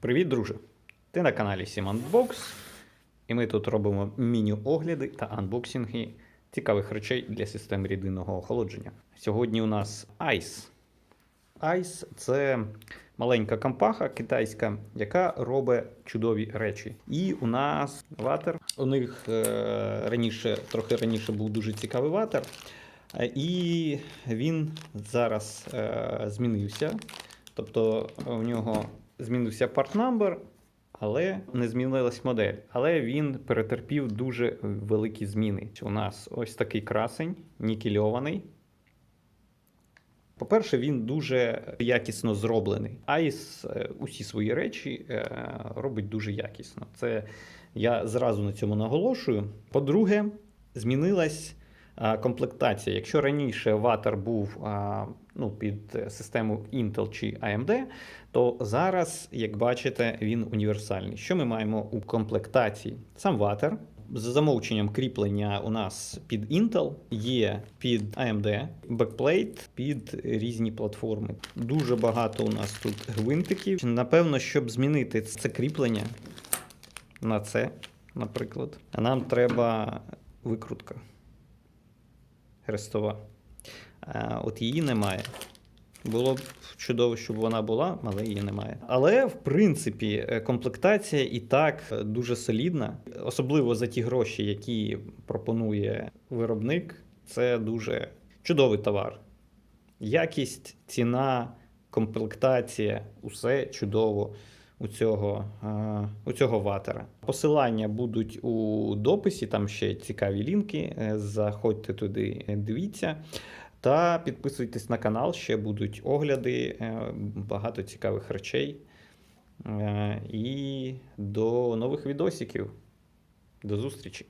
Привіт, друже! Ти на каналі Unbox, і ми тут робимо міні-огляди та анбоксинги цікавих речей для системи рідинного охолодження. Сьогодні у нас Ice. Ice це маленька компаха китайська, яка робить чудові речі. І у нас ватер. У них е, раніше, трохи раніше був дуже цікавий ватер. Е, І він зараз е, змінився. Тобто у нього змінився number, але не змінилась модель. Але він перетерпів дуже великі зміни. У нас ось такий красень, нікельований. По-перше, він дуже якісно зроблений. Айс е, усі свої речі е, робить дуже якісно. Це я зразу на цьому наголошую. По-друге, змінилась комплектація. Якщо раніше ватер був ну, під систему Intel чи AMD, то зараз, як бачите, він універсальний. Що ми маємо у комплектації? Сам ватер. За замовченням кріплення у нас під Intel, є під AMD, бекплейт під різні платформи. Дуже багато у нас тут гвинтиків. Напевно, щоб змінити це кріплення на це, наприклад, нам треба викрутка хрестова. А, От її немає. Було б чудово, щоб вона була, але її немає. Але в принципі е, комплектація і так е, дуже солідна, особливо за ті гроші, які пропонує виробник. Це дуже чудовий товар. Якість, ціна, комплектація усе чудово у цього, у цього ватера. Посилання будуть у дописі, там ще цікаві лінки. е, Заходьте туди, е, дивіться. Та підписуйтесь на канал, ще будуть огляди, е, багато цікавих речей. І до нових відосиків. До зустрічі!